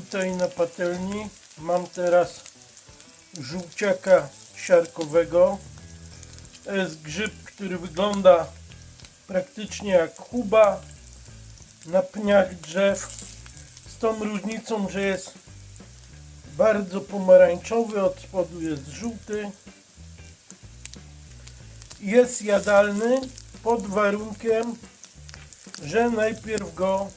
tutaj na patelni mam teraz żółciaka siarkowego. To jest grzyb, który wygląda praktycznie jak chuba na pniach drzew. Z tą różnicą, że jest bardzo pomarańczowy, od spodu jest żółty. Jest jadalny pod warunkiem, że najpierw go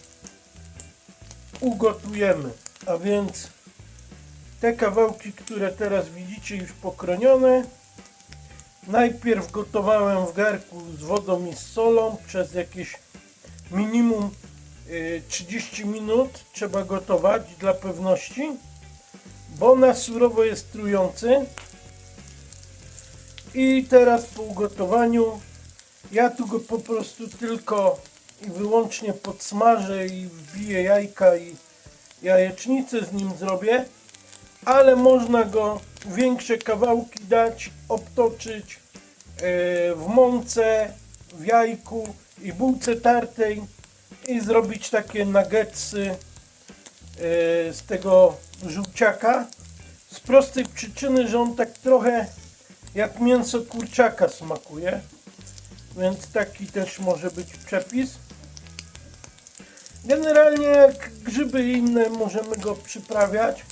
ugotujemy. A więc te kawałki, które teraz widzicie już pokronione, najpierw gotowałem w garku z wodą i z solą przez jakieś minimum y, 30 minut trzeba gotować dla pewności, bo na surowo jest trujący. I teraz po ugotowaniu ja tu go po prostu tylko i wyłącznie podsmażę i wbiję jajka i jajecznicę z nim zrobię, ale można go większe kawałki dać, obtoczyć e, w mące, w jajku i bułce tartej i zrobić takie nuggetsy e, z tego żółciaka z prostej przyczyny, że on tak trochę jak mięso kurczaka smakuje. Więc taki też może być przepis. Generalnie jak grzyby inne możemy go przyprawiać.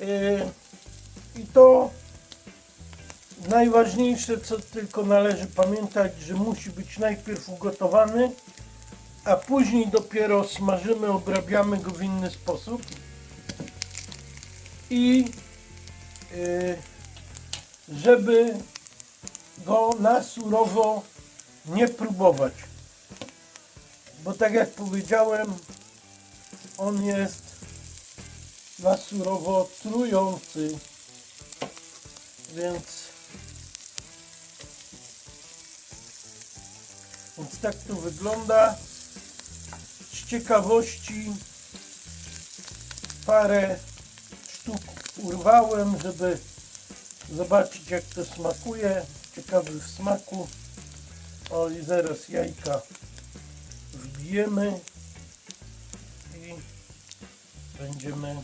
Yy, I to najważniejsze, co tylko należy pamiętać, że musi być najpierw ugotowany, a później dopiero smażymy, obrabiamy go w inny sposób. I yy, żeby go na surowo nie próbować. Bo tak jak powiedziałem, on jest na surowo trujący. Więc więc tak to wygląda. Z ciekawości parę sztuk urwałem, żeby zobaczyć jak to smakuje. Ciekawy w smaku. O i zaraz jajka wbijemy będziemy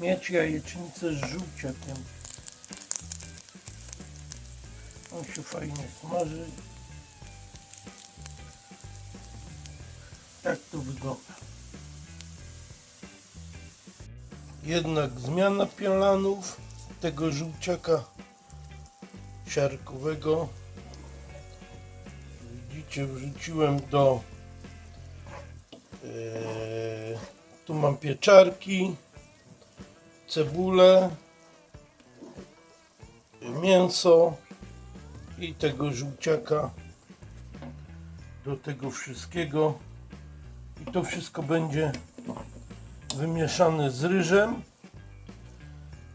mieć jajecznicę z żółciakiem. On się fajnie smaży. Tak to wygląda. Jednak zmiana piolanów tego żółciaka siarkowego. Widzicie, wrzuciłem do. e, tu mam pieczarki, cebulę, mięso i tego żółciaka do tego wszystkiego. I to wszystko będzie wymieszane z ryżem.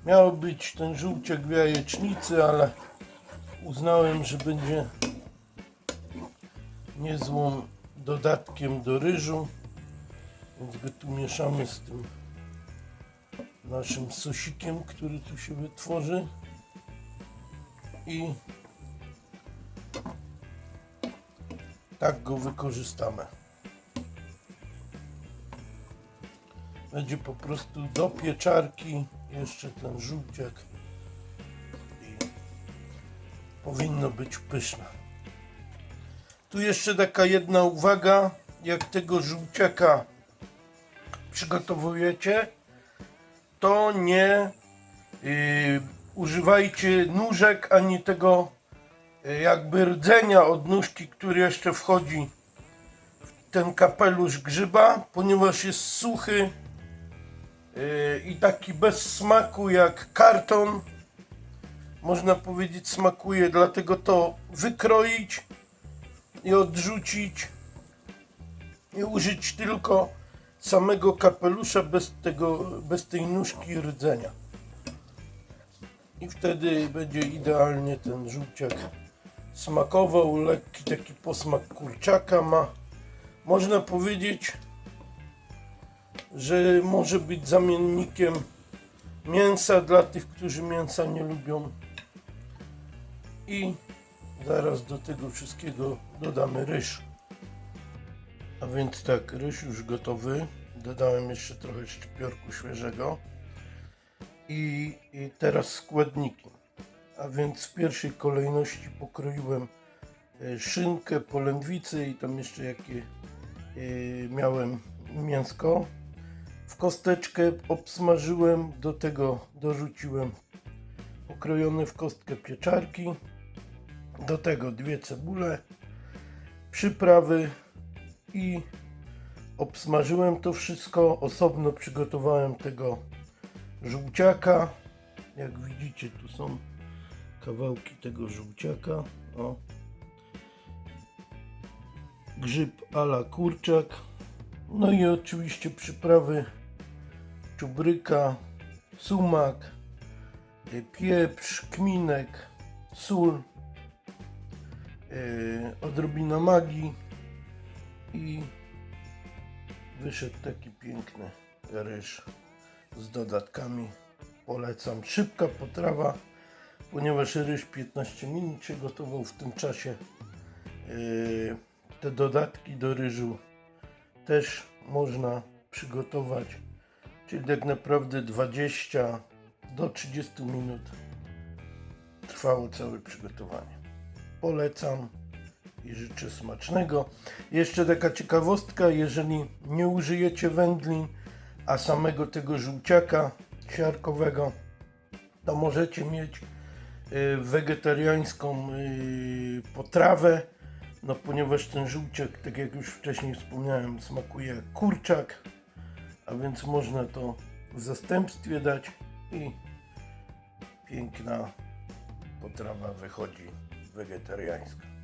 Miał być ten żółciak w jajecznicy, ale uznałem, że będzie niezłym dodatkiem do ryżu. Więc go tu mieszamy z tym naszym sosikiem, który tu się wytworzy. I tak go wykorzystamy. Będzie po prostu do pieczarki jeszcze ten żółciak i powinno być pyszne. Tu jeszcze taka jedna uwaga, jak tego żółciaka przygotowujecie, to nie y, używajcie nóżek ani tego y, jakby rdzenia od nóżki, który jeszcze wchodzi w ten kapelusz grzyba, ponieważ jest suchy y, i taki bez smaku jak karton. Można powiedzieć smakuje, dlatego to wykroić i odrzucić i użyć tylko samego kapelusza bez tego, bez tej nóżki rdzenia. I wtedy będzie idealnie ten żółciak smakował, lekki taki posmak kurczaka ma. Można powiedzieć, że może być zamiennikiem mięsa dla tych, którzy mięsa nie lubią. I zaraz do tego wszystkiego dodamy ryż. A więc tak, ryż już gotowy Dodałem jeszcze trochę szczypiorku świeżego. I, I teraz składniki. A więc w pierwszej kolejności pokroiłem e, szynkę, polędwicę i tam jeszcze jakie e, miałem mięsko. W kosteczkę obsmażyłem, do tego dorzuciłem pokrojone w kostkę pieczarki. Do tego dwie cebule, przyprawy i obsmażyłem to wszystko. Osobno przygotowałem tego żółciaka. Jak widzicie, tu są kawałki tego żółciaka. O. Grzyb ala kurczak. No i oczywiście przyprawy czubryka, sumak, y, pieprz, kminek, sól, yy, odrobina magii i wyszedł taki piękny ryż z dodatkami. Polecam. Szybka potrawa, ponieważ ryż 15 minut się gotował w tym czasie. Yy, te dodatki do ryżu też można przygotować, czyli tak naprawdę 20 do 30 minut trwało całe przygotowanie. Polecam i życzę smacznego. Jeszcze taka ciekawostka, jeżeli nie użyjecie wędlin, a samego tego żółciaka siarkowego, to możecie mieć y, wegetariańską y, potrawę, no ponieważ ten żółciak, tak jak już wcześniej wspomniałem, smakuje jak kurczak, a więc można to w zastępstwie dać i piękna potrawa wychodzi wegetariańska.